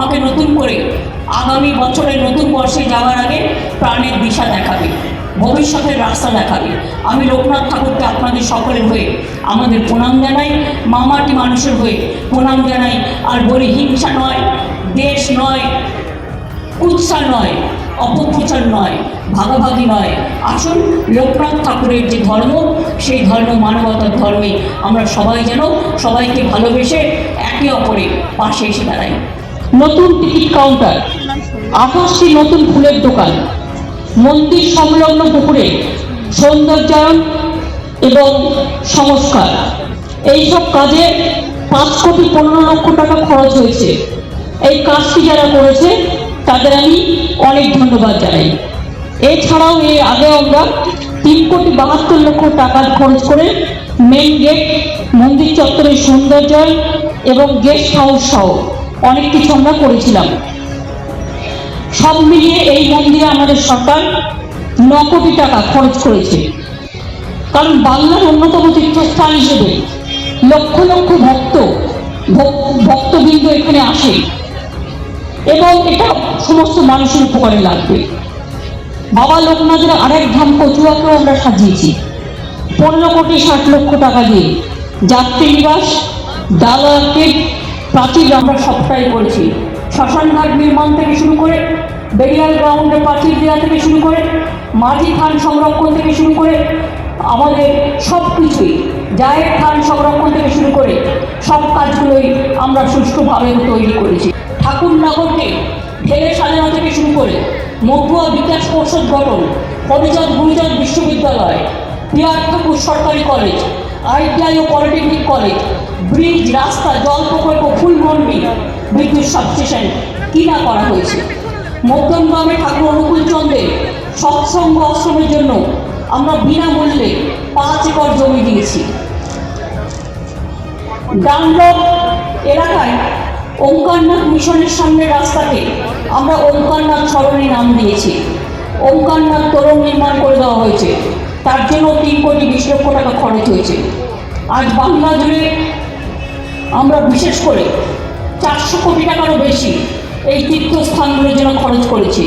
আমাকে নতুন করে আগামী বছরের নতুন বর্ষে যাওয়ার আগে প্রাণের দিশা দেখাবে, ভবিষ্যতের রাস্তা দেখাবে। আমি লোকনাথ ঠাকুরকে আপনাদের সকলের হয়ে, আমাদের প্রণাম জানাই, মামাটি মানুষের হয়ে প্রণাম জানাই। আর বলি, হিংসা নয়, দেশ নয়, উৎসাহ নয়, অপপ্রচার নয়, ভাগাভাগি নয়। আসুন, লোকনাথ ঠাকুরের যে ধর্ম, সেই ধর্ম, মানবতার ধর্মে আমরা সবাই যেন সবাইকে ভালোবেসে একে অপরের পাশে এসে দাঁড়াই। নতুন টিকিট কাউন্টার আঠাশটি নতুন ফুলের দোকান, মন্দির সংলগ্ন পুকুরে সৌন্দর্যায়ন এবং সংস্কার। এইসব কাজে পাঁচ কোটি পনেরো লক্ষ টাকা খরচ হয়েছে। এই কাজটি যারা করেছে, তাদের আমি অনেক ধন্যবাদ জানাই। এছাড়াও এর আগে আমরা তিন কোটি বাহাত্তর লক্ষ টাকা খরচ করে মেন গেট মন্দির চত্বরের সৌন্দর্যায়ন এবং গেস্ট হাউস সহ অনেক কিছু আমরা করেছিলাম। সব মিলিয়ে এই মন্দিরে আমাদের সরকার ন কোটি টাকা খরচ করেছে। কারণ বাংলার অন্যতম তীর্থস্থান হিসেবে লক্ষ লক্ষ ভক্ত ভক- ভক্তবৃন্দ এখানে আসে। এবং এটা সমস্ত মানুষের উপকারে লাগবে। বাবা লোকনাথের আরেক ধাম কচুয়াকেও আমরা সাজিয়েছি। পনেরো কোটি ষাট লক্ষ টাকা দিয়ে। যাত্রী নিবাস ডালাকেট প্রাচীর আমরা সবটাই করেছি শ্মশানঘাট নির্মাণ থেকে শুরু করে বেরিয়াল গ্রাউন্ডে প্রাচীর দেওয়া থেকে শুরু করে মাঝি খান সংরক্ষণ থেকে শুরু করে, আমাদের সব কিছুই জায়ের খান সংরক্ষণ থেকে শুরু করে, সব কাজগুলোই আমরা সুষ্ঠুভাবে তৈরি করেছি। ঠাকুরনগরকে ঢেলে সাজানো থেকে শুরু করে মহুয়া বিকাশ পর্ষদ গঠন, হরিচাঁদ গুরুচাঁদ বিশ্ববিদ্যালয় পিয়ার ঠাকুর সরকারি কলেজ আইটিআই ও পলিটেকনিক কলেজ, ব্রিজ, রাস্তা জল প্রকল্প ফুলমন্ডি বিদ্যুৎ সাবস্টেশন কিনা করা হয়েছে? মধ্যমগ্রামে ঠাকুর অনুকূল চন্দ্রের সৎসঙ্গ আশ্রমের জন্য আমরা বিনামূল্যে পাঁচ একর জমি দিয়েছি। ডানলপ এলাকায় ওঙ্কারনাথ মিশনের সামনে রাস্তাতে আমরা ওঙ্কারনাথ সরণি নাম দিয়েছি। ওঙ্কারনাথ তোরণ নির্মাণ করে দেওয়া হয়েছে। তার জন্য তিন কোটি বিশ লক্ষ টাকা খরচ হয়েছে। আজ বাংলা জুড়ে আমরা বিশেষ করে চারশো কোটি টাকারও বেশি এই তীর্থস্থানগুলোর যেন খরচ করেছি।